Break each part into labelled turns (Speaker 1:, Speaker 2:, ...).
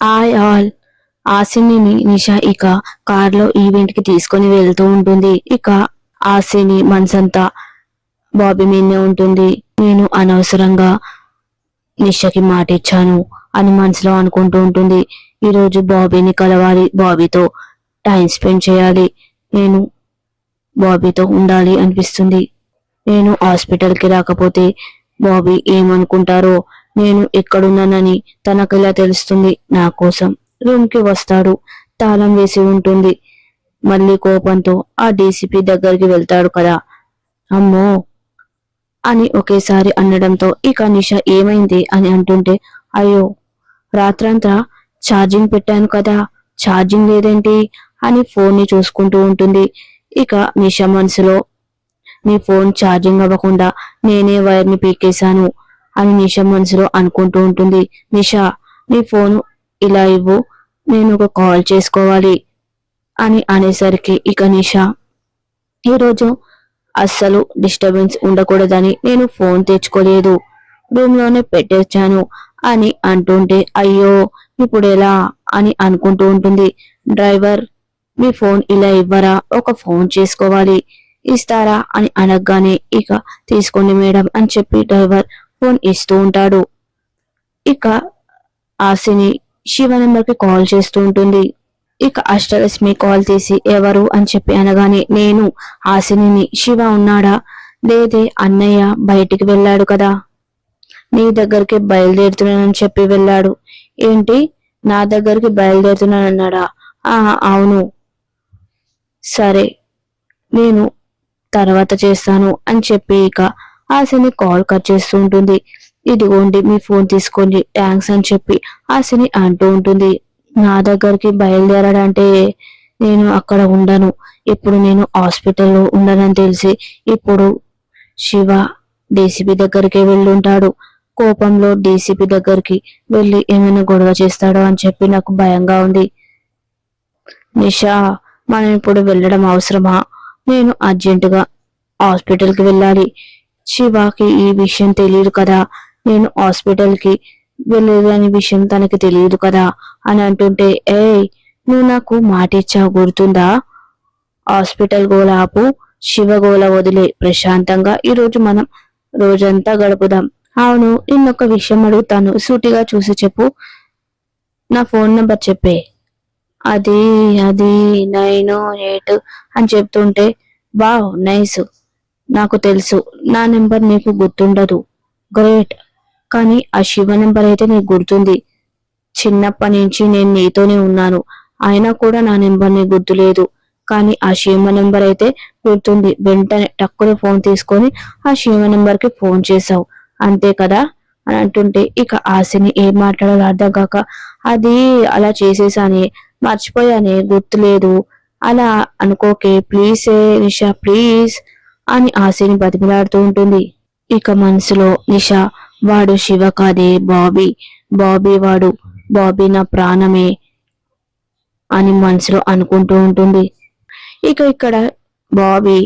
Speaker 1: Hi all. ఆసిని నిషా ఇక కార్లో ఈవెంట్కి తీసుకొని వెళ్తూ ఉంటుంది. ఇక ఆసిని మనసంతా బాబీ మీదనే ఉంటుంది. నేను అనవసరంగా నిషకి మాట ఇచ్చాను అని మనసులో అనుకుంటూ ఉంటుంది. ఈరోజు బాబీని కలవాలి. బాబీతో టైం స్పెండ్ చేయాలి. నేను బాబీతో ఉండాలి అనిపిస్తుంది. నేను హాస్పిటల్కి రాకపోతే బాబీ ఏమనుకుంటారో నేను ఎక్కడున్నానని తనకిలా తెలుస్తుంది నా కోసం? రూమ్కి వస్తాడు. తాళం వేసి ఉంటుంది. మళ్ళీ కోపంతో ఆ డీసీపీ దగ్గరికి వెళ్తాడు కదా. అమ్మో! అని ఒకేసారి అనడంతో ఇక నిష ఏమైంది అని అంటుంటే అయ్యో! రాత్రంతా ఛార్జింగ్ పెట్టాను కదా. ఛార్జింగ్ లేదేంటి? అని ఫోన్ని చూసుకుంటూ ఉంటుంది. ఇక నిష మనసులో నీ ఫోన్ ఛార్జింగ్ అవ్వకుండా నేనే వైర్ని పీకేశాను. అని నిష మనసులో అనుకుంటూ ఉంటుంది. నిషా నీ ఫోన్ ఇలా ఇవ్వు నేను ఒక కాల్ చేసుకోవాలి అని అనేసరికి ఇక నిషా ఈరోజు అస్సలు డిస్టర్బెన్స్ ఉండకూడదని నేను ఫోన్ తెచ్చుకోలేదు. రూమ్లోనే అని అంటుంటే అయ్యో ఇప్పుడు ఎలా అని అనుకుంటూ ఉంటుంది. డ్రైవర్ మీ ఫోన్ ఇలా ఇవ్వరా? ఒక ఫోన్ చేసుకోవాలి. ఇస్తారా అని అనగానే ఇక తీసుకోండి మేడం అని చెప్పి డ్రైవర్ ఫోన్ ఇస్తూ ఉంటాడు. ఇక ఆశని శివ నెంబర్కి కాల్ చేస్తూ ఉంటుంది. ఇక అష్టలక్ష్మి కాల్ తీసి ఎవరు అని చెప్పి అనగానే నేను ఆశినిని శివ ఉన్నాడా? లేదే అన్నయ్య బయటికి వెళ్ళాడు కదా. నీ దగ్గరికి బయలుదేరుతున్నానని చెప్పి వెళ్ళాడు. ఏంటి? నా దగ్గరికి బయలుదేరుతున్నానన్నాడా? ఆ అవును. సరే నేను తర్వాత చేస్తాను అని చెప్పి ఇక ఆశని కాల్ కట్ చేస్తూ ఉంటుంది ఇదిగోండి మీ ఫోన్ తీసుకోండి థ్యాంక్స్ అని చెప్పి ఆశని అంటూ ఉంటుంది. నా దగ్గరికి బయలుదేరాడంటే నేను అక్కడ ఉండను. ఇప్పుడు నేను హాస్పిటల్లో ఉండనని తెలిసి ఇప్పుడు శివ డీసీపీ దగ్గరికి వెళ్ళుంటాడు. కోపంలో డీసీపీ దగ్గరికి వెళ్ళి ఏమైనా గొడవ చేస్తాడో అని చెప్పి నాకు భయంగా ఉంది. నిషా మనం ఇప్పుడు వెళ్ళడం అవసరమా? నేను అర్జెంటుగా హాస్పిటల్కి వెళ్ళాలి. శివాకి ఈ విషయం తెలియదు కదా? నేను హాస్పిటల్కి వెళ్ళలేదు అనే విషయం తనకి తెలియదు కదా? అని అంటుంటే ఏ నువ్వు నాకు మాట ఇచ్చావు గుర్తుందా? హాస్పిటల్ గోల ఆపు శివ గోల వదిలే. ప్రశాంతంగా ఈరోజు మనం రోజంతా గడుపుదాం. అవును నిన్నొక విషయం అడుగుతాను. సూటిగా చూసి చెప్పు. నా ఫోన్ నంబర్ చెప్పే. అది అది నైన్ ఎయిట్ అని చెప్తుంటే వావ్ నైస్. నాకు తెలుసు. నా నెంబర్ నీకు గుర్తుండదు. గ్రేట్. కానీ ఆ శివ నెంబర్ అయితే నీకు గుర్తుంది. చిన్నప్పటి నుంచి నేను నీతోనే ఉన్నాను. అయినా కూడా నా నెంబర్ నీకు గుర్తులేదు. కానీ ఆ శివ నెంబర్ అయితే గుర్తుంది. వెంటనే టక్కున ఫోన్ తీసుకొని ఆ శివ నెంబర్కి ఫోన్ చేశావు. అంతే కదా? అని అంటుంటే ఇక ఆశని ఏం మాట్లాడాలో అర్థం కాక అది అలా చేసేసానే మర్చిపోయానే గుర్తులేదు. అలా అనుకోకే ప్లీజ్ ఏ నిషా ప్లీజ్. అని ఆశని బతిమిలాడుతూ ఉంటుంది. ఇక మనసులో నిష వాడు శివ కాదే బాబీ. బాబీ వాడు బాబీ నా ప్రాణమే అని మనసులో అనుకుంటూ ఉంటుంది. ఇక ఇక్కడ బాబీ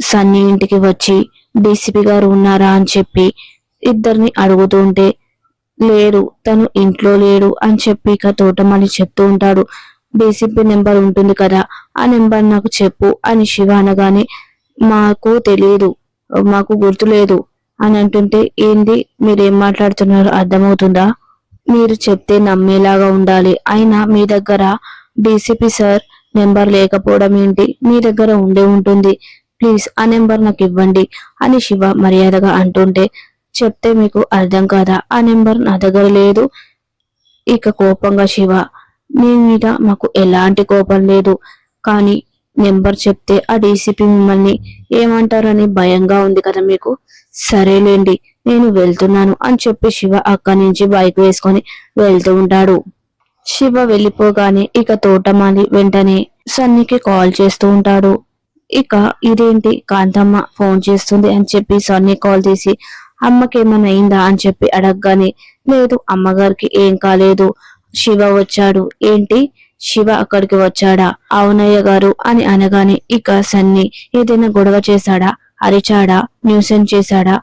Speaker 1: సన్నీ ఇంటికి వచ్చి డీసీపీ గారు ఉన్నారా అని చెప్పి ఇద్దరిని అడుగుతూ ఉంటే లేడు తను ఇంట్లో లేడు అని చెప్పి ఇక తోటమని చెప్తూ ఉంటాడు. డీసీపీ నెంబర్ ఉంటుంది కదా ఆ నెంబర్ నాకు చెప్పు అని శివ అనగానే మాకు తెలియదు మాకు గుర్తులేదు అని అంటుంటే ఏంది? మీరేం మాట్లాడుతున్నారో? అర్థమవుతుందా? మీరు చెప్తే నమ్మేలాగా ఉండాలి. అయినా మీ దగ్గర డీసీపీ సార్ నెంబర్ లేకపోవడం ఏంటి? మీ దగ్గర ఉండే ఉంటుంది. ప్లీజ్ ఆ నెంబర్ నాకు ఇవ్వండి అని శివ మర్యాదగా అంటుంటే చెప్తే మీకు అర్థం కాదా? ఆ నెంబర్ నా దగ్గర లేదు ఇక కోపంగా శివ మీ మీద మాకు ఎలాంటి కోపం లేదు. కానీ నెంబర్ చెప్తే ఆ డీసీపీ మిమ్మల్ని ఏమంటారని భయంగా ఉంది కదా మీకు? సరేలేండి నేను వెళ్తున్నాను అని చెప్పి శివ అక్కడి నుంచి బైక్ వేసుకొని వెళ్తూ ఉంటాడు. శివ వెళ్ళిపోగానే ఇక తోటమాలి వెంటనే సన్నికి కాల్ చేస్తూ ఉంటాడు. ఇక ఇదేంటి కాంతమ్మ ఫోన్ చేస్తుంది అని చెప్పి సన్ని కాల్ తీసి అమ్మకేమైనా అయిందా? అని చెప్పి అడగగానే లేదు అమ్మగారికి ఏం కాలేదు. శివ వచ్చాడు. ఏంటి? శివ అక్కడికి వచ్చాడా? అవునయ్య గారు అని అనగానే ఇక సన్ని ఏదైనా గొడవ చేశాడా? అరిచాడా? న్యూసెన్ చేశాడా?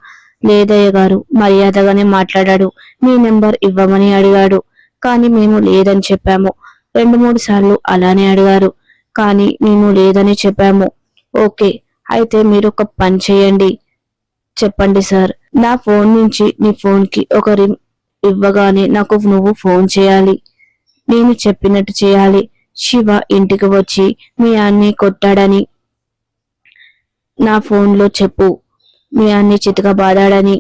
Speaker 1: లేదయ్య గారు మర్యాదగానే మాట్లాడాడు. మీ నెంబర్ ఇవ్వమని అడిగాడు. కానీ మేము లేదని చెప్పాము. రెండు మూడు సార్లు అలానే అడిగారు. కానీ మేము లేదని చెప్పాము. ఓకే అయితే మీరు ఒక పని చేయండి. చెప్పండి సార్. నా ఫోన్ నుంచి నీ ఫోన్కి ఒక రింగ్ ఇవ్వగానే నాకు నువ్వు ఫోన్ చేయాలి. నేను చెప్పినట్టు చేయాలి. శివ ఇంటికి వచ్చి మీ అన్ని కొట్టాడని నా ఫోన్లో చెప్పు. మీ అన్ని చితక బాధాడని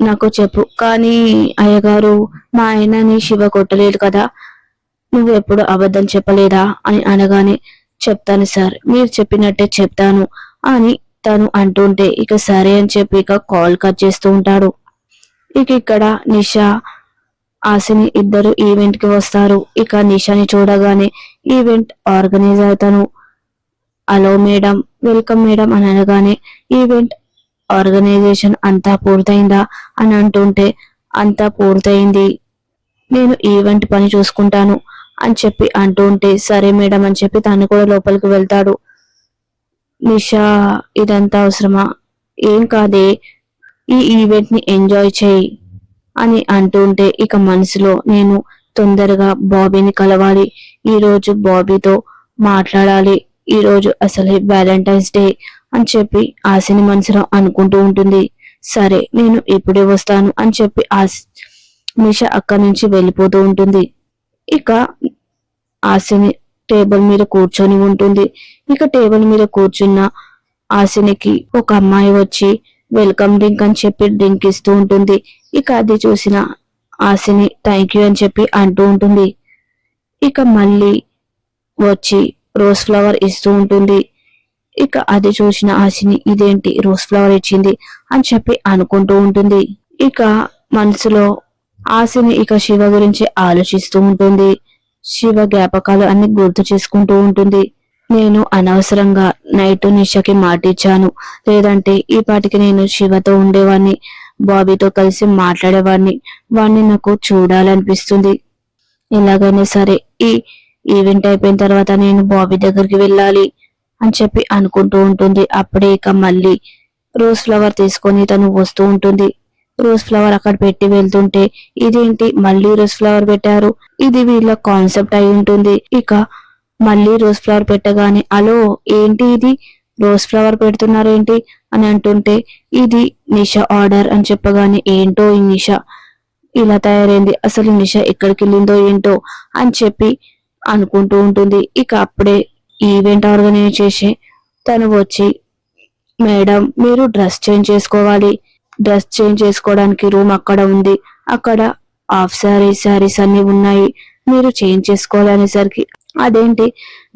Speaker 1: నాకు చెప్పు. కానీ అయ్యగారు మా ఆయనని శివ కొట్టలేదు కదా. నువ్వు ఎప్పుడు అబద్ధం చెప్పలేదా? అని అనగానే చెప్తాను సార్. మీరు చెప్పినట్టే చెప్తాను అని తను అంటుంటే ఇక సరే అని చెప్పి ఇక కాల్ కట్ చేస్తూ ఉంటాడు. ఇక ఇక్కడ నిషా ఆశని ఇద్దరు ఈవెంట్కి వస్తారు. ఇక నిషాని చూడగానే ఈవెంట్ ఆర్గనైజ్ అవుతాను. హలో మేడం వెల్కమ్ మేడం అని అనగానే ఈవెంట్ ఆర్గనైజేషన్ అంతా పూర్తయిందా అని అంటుంటే అంతా పూర్తయింది. నేను ఈవెంట్ పని చూసుకుంటాను అని చెప్పి అంటూ ఉంటే సరే మేడం అని చెప్పి తను కూడా లోపలికి వెళ్తాడు. నిషా ఇదంతా అవసరమా? ఏం కాదే. ఈ ఈవెంట్ని ఎంజాయ్ చేయి. అని అంటూ ఉంటే ఇక మనసులో నేను తొందరగా బాబీని కలవాలి. ఈ రోజు బాబీతో మాట్లాడాలి. ఈ రోజు అసలే వ్యాలంటైన్స్ డే అని చెప్పి ఆశని మనసులో అనుకుంటూ ఉంటుంది. సరే నేను ఇప్పుడే వస్తాను అని చెప్పి ఆశ మిష అక్కడి నుంచి వెళ్ళిపోతూ ఉంటుంది. ఇక ఆశని టేబుల్ మీద కూర్చొని ఉంటుంది. ఇక టేబుల్ మీద కూర్చున్న ఆశనికి ఒక అమ్మాయి వచ్చి వెల్కమ్ డ్రింక్ అని చెప్పి డ్రింక్ ఇస్తూ ఉంటుంది. ఇక అది చూసిన ఆశని థ్యాంక్ యూ అని చెప్పి అంటూ ఉంటుంది. ఇక మళ్ళీ వచ్చి రోజ్ ఫ్లవర్ ఇస్తూ ఉంటుంది. ఇక అది చూసిన ఆశని ఇదేంటి రోజ్ ఫ్లవర్ ఇచ్చింది అని చెప్పి అనుకుంటూ ఉంటుంది. ఇక మనసులో ఆశని ఇక శివ గురించి ఆలోచిస్తూ ఉంటుంది. శివ జ్ఞాపకాలు అన్ని గుర్తు చేసుకుంటూ ఉంటుంది. నేను అనవసరంగా నైట్ నిషకి మాటిచ్చాను. లేదంటే ఈ పాటికి నేను శివతో ఉండేవాడిని బాబీతో కలిసి మాట్లాడేవాడిని. వాడిని నాకు చూడాలనిపిస్తుంది. ఎలాగైనా సరే ఈ ఈవెంట్ అయిపోయిన తర్వాత నేను బాబీ దగ్గరికి వెళ్ళాలి అని చెప్పి అనుకుంటూ ఉంటుంది. అప్పుడే ఇక మళ్ళీ రోజ్ ఫ్లవర్ తీసుకొని తను వస్తూ ఉంటుంది. రోజ్ ఫ్లవర్ అక్కడ పెట్టి వెళ్తుంటే ఇదేంటి? మళ్ళీ రోజ్ ఫ్లవర్ పెట్టారు. ఇది వీళ్ళ కాన్సెప్ట్ అయి ఉంటుంది. ఇక మళ్ళీ రోజ్ ఫ్లవర్ పెట్టగానే అలో ఏంటి ఇది? రోజ్ ఫ్లవర్ పెడుతున్నారు ఏంటి అని అంటుంటే ఇది నిష ఆర్డర్ అని చెప్పగానే ఏంటో ఈ నిష? ఇలా తయారైంది. అసలు నిష ఎక్కడికి వెళ్ళిందో ఏంటో? అని చెప్పి అనుకుంటూ ఉంటుంది. ఇక అప్పుడే ఈవెంట్ ఆర్గనైజ్ చేసి తను వచ్చి మేడం మీరు డ్రెస్ చేంజ్ చేసుకోవాలి. డ్రెస్ చేంజ్ చేసుకోవడానికి రూమ్ అక్కడ ఉంది. అక్కడ హాఫ్ శారీ శారీస్ అన్ని ఉన్నాయి. మీరు చేంజ్ చేసుకోవాలనేసరికి అదేంటి?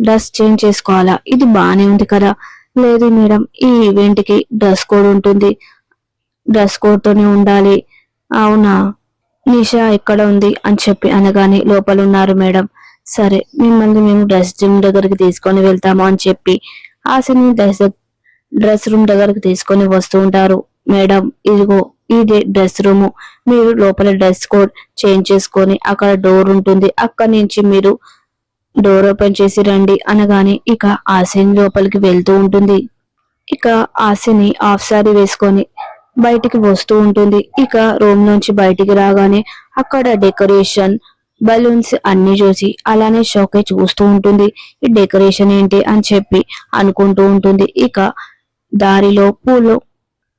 Speaker 1: డ్రెస్ చేంజ్ చేసుకోవాలా? ఇది బాగానే ఉంది కదా. లేదు మేడం. ఈ ఈవెంట్కి డ్రెస్ కోడ్ ఉంటుంది. డ్రెస్ కోడ్తోనే ఉండాలి. అవునా? నిషా ఎక్కడ ఉంది? అని చెప్పి అనగానే లోపల ఉన్నారు మేడం. సరే మిమ్మల్ని మేము డ్రెస్ రూమ్ దగ్గరికి తీసుకొని వెళ్తాము అని చెప్పి ఆశని డ్రెస్ డ్రెస్ రూమ్ దగ్గరికి తీసుకొని వస్తూ ఉంటారు. మేడం ఇదిగో ఇది డ్రెస్ రూమ్. మీరు లోపల డ్రెస్ కోడ్ చేంజ్ చేసుకొని అక్కడ డోర్ ఉంటుంది. అక్కడి నుంచి మీరు డోర్ ఓపెన్ చేసి రండి అనగానే ఇక ఆశని లోపలికి వెళ్తూ ఉంటుంది. ఇక ఆశని హాఫ్ సారీ వేసుకొని బయటికి వస్తూ ఉంటుంది. ఇక రూమ్ నుంచి బయటికి రాగానే అక్కడ డెకరేషన్ బలూన్స్ అన్ని చూసి అలానే షోకే చూస్తూ ఉంటుంది. ఈ డెకరేషన్ ఏంటి అని చెప్పి అనుకుంటూ ఉంటుంది. ఇక దారిలో పూలు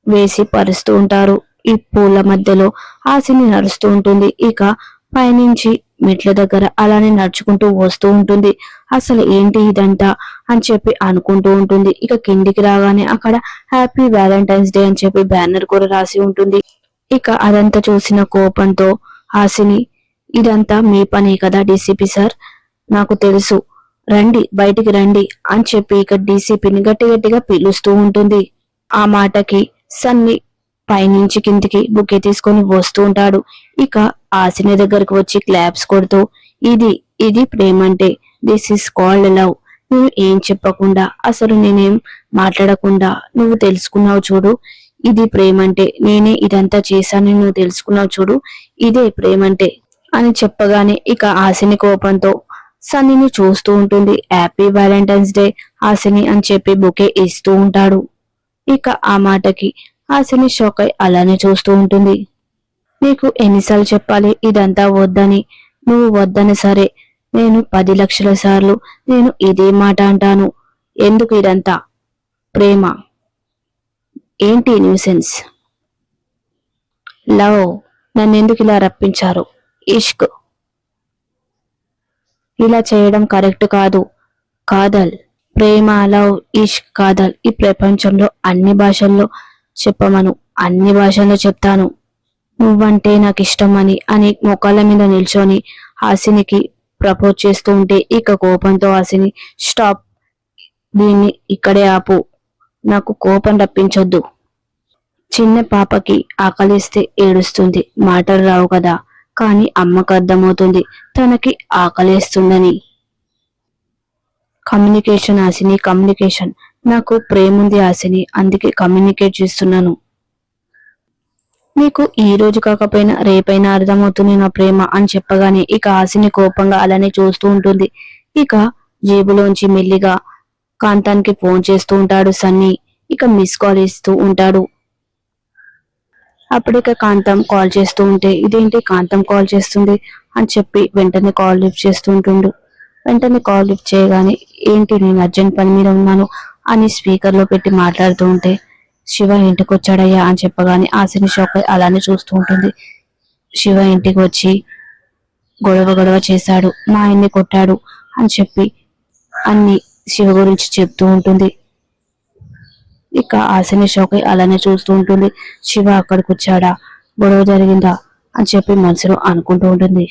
Speaker 1: వేసి పరుస్తూ ఉంటారు. ఈ పూల మధ్యలో ఆశని నడుస్తూ ఉంటుంది. ఇక పైనుంచి మెట్ల దగ్గర అలానే నడుచుకుంటూ వస్తూ ఉంటుంది. అసలు ఏంటి ఇదంతా? అని చెప్పి అనుకుంటూ ఉంటుంది. ఇక కిందికి రాగానే అక్కడ హ్యాపీ వ్యాలంటైన్స్ డే అని చెప్పి బ్యానర్ కూడా రాసి ఉంటుంది. ఇక అదంతా చూసిన కోపంతో హాసిని ఇదంతా మీ పనే కదా డీసీపీ సార్? నాకు తెలుసు. రండి బయటికి రండి అని చెప్పి ఇక డీసీపీని గట్టి గట్టిగా పిలుస్తూ ఉంటుంది. ఆ మాటకి సన్ని పైనుంచి కిందికి బుకే తీసుకొని వస్తూ ఉంటాడు. ఇక ఆశని దగ్గరకు వచ్చి క్లాప్స్ కొడుతూ ఇది ఇది ప్రేమ అంటే దిస్ ఇస్ కాల్డ్ లవ్. నువ్వు ఏం చెప్పకుండా అసలు నేనేం మాట్లాడకుండా నువ్వు తెలుసుకున్నావు చూడు. ఇది ప్రేమంటే నేనే ఇదంతా చేశానని నువ్వు తెలుసుకున్నావు చూడు. ఇదే ప్రేమంటే అని చెప్పగానే ఇక ఆశని కోపంతో సన్నిని చూస్తూ ఉంటుంది. హ్యాపీ వ్యాలంటైన్స్ డే ఆశని అని చెప్పి బుకే ఇస్తూ ఉంటాడు. ఇక ఆ మాటకి ఆశని షాక్ అయి అలానే చూస్తూ ఉంటుంది. నీకు ఎన్నిసార్లు చెప్పాలి? ఇదంతా వద్దని. నువ్వు వద్దని సరే నేను పది లక్షల సార్లు నేను ఇదే మాట అంటాను. ఎందుకు ఇదంతా? ప్రేమ. ఏంటి న్యూసెన్స్? లవ్. నన్ను ఎందుకు ఇలా రప్పించారు? ఇష్క్. ఇలా చేయడం కరెక్ట్ కాదు. కాదల్. ప్రేమ లవ్ ఇష్క్ కాదల్. ఈ ప్రపంచంలో అన్ని భాషల్లో చెప్పమను. అన్ని భాషల్లో చెప్తాను. నువ్వంటే నాకు ఇష్టమని అని మొక్కల మీద నిల్చొని హాసినికి ప్రపోజ్ చేస్తూ ఉంటే ఇక కోపంతో హాసిని స్టాప్. దీన్ని ఇక్కడే ఆపు. నాకు కోపం రప్పించొద్దు. చిన్న పాపకి ఆకలిస్తే ఏడుస్తుంది. మాటలు రావు కదా. కానీ అమ్మకు అర్థమవుతుంది. తనకి ఆకలేస్తుందని. కమ్యూనికేషన్ ఆశని కమ్యూనికేషన్. నాకు ప్రేముంది ఆశని అందుకే కమ్యూనికేట్ చేస్తున్నాను. నీకు ఈ రోజు కాకపోయినా రేపైనా అర్థమవుతుంది నా ప్రేమ అని చెప్పగానే ఇక ఆశని కోపంగా అలానే చూస్తూ ఉంటుంది. ఇక జేబులోంచి మెల్లిగా కాంతానికి ఫోన్ చేస్తూ ఉంటాడు సన్నీ. ఇక మిస్ కాల్ ఇస్తూ ఉంటాడు. అప్పటిక కాంతం కాల్ చేస్తూ ఉంటే ఇదేంటి కాంతం కాల్ చేస్తుంది? అని చెప్పి వెంటనే కాల్ లిఫ్ట్ చేస్తూ ఉంటుండు. వెంటనే కాల్ లిఫ్ట్ చేయగానే ఏంటి నేను అర్జెంట్ పని మీద ఉన్నాను? అని స్పీకర్లో పెట్టి మాట్లాడుతూ ఉంటే శివ ఇంటికి వచ్చాడయ్యా అని చెప్పగానే ఆశని షాక్ అయి అలానే చూస్తూ ఉంటుంది. శివ ఇంటికి వచ్చి గొడవ గొడవ చేశాడు. మా ఆయన్ని కొట్టాడు అని చెప్పి అన్ని శివ గురించి చెప్తూ ఉంటుంది. ఇక ఆశని షోకి అలానే చూస్తూ ఉంటుంది. శివ అక్కడికి వచ్చాడా గొడవ జరిగిందా? అని చెప్పి మనసులో అనుకుంటూ ఉంటుంది.